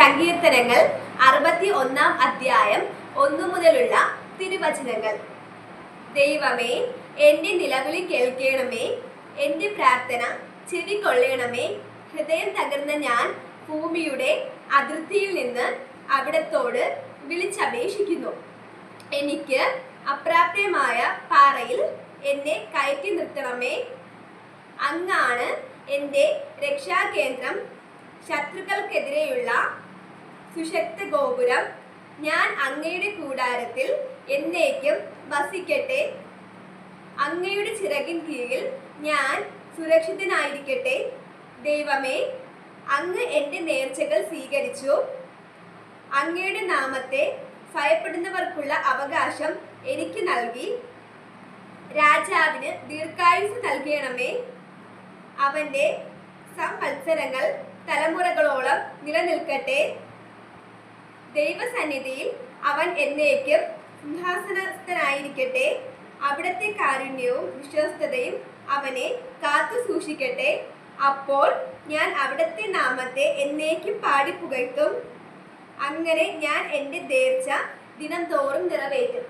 സങ്കീർത്തനങ്ങൾ അറുപത്തി ഒന്നാം അധ്യായം ഒന്നു മുതലുള്ള തിരുവചനങ്ങൾ. ദൈവമേ എന്റെ നിലവിളി കേൾക്കണമേ എന്റെ പ്രാർത്ഥന ചെവി കൊള്ളണമേ ഹൃദയം തകർന്ന ഞാൻ ഭൂമിയുടെ അതിർത്തിയിൽ നിന്ന് അവിടത്തോട് വിളിച്ചപേക്ഷിക്കുന്നു. എനിക്ക് അപ്രാപ്യമായ പാറയിൽ എന്നെ കയറ്റി നിർത്തണമേ. അങ്ങാണ് എന്റെ രക്ഷാകേന്ദ്രം. ശത്രുക്കൾക്കെതിരെയുള്ള സുശക്ത ഗോപുരം ഞാൻ അങ്ങയുടെ കൂടാരത്തിൽ എന്നേക്കും വസിക്കട്ടെ. അങ്ങയുടെ ചിറകിൻ കീഴിൽ ഞാൻ സുരക്ഷിതനായിരിക്കട്ടെ. ദൈവമേ അങ്ങ് എന്റെ നേർച്ചകൾ സ്വീകരിച്ചു. അങ്ങയുടെ നാമത്തെ ഭയപ്പെടുന്നവർക്കുള്ള അവകാശം എനിക്ക് നൽകി. രാജാവിന് ദീർഘായുസ് നൽകണമേ. അവന്റെ സംവത്സരങ്ങൾ തലമുറകളോളം നിലനിൽക്കട്ടെ. ദൈവസന്നിധിയിൽ അവൻ എന്നേക്കും സിംഹാസനസ്ഥനായിരിക്കട്ടെ. അവിടത്തെ കാരുണ്യവും വിശ്വസ്തതയും അവനെ കാത്തു സൂക്ഷിക്കട്ടെ. അപ്പോൾ ഞാൻ അവിടത്തെ നാമത്തെ എന്നേക്കും പാടി പുകഴ്ത്തും അങ്ങനെ ഞാൻ എന്റെ നേർച്ച ദിനം തോറും നിറവേറ്റും.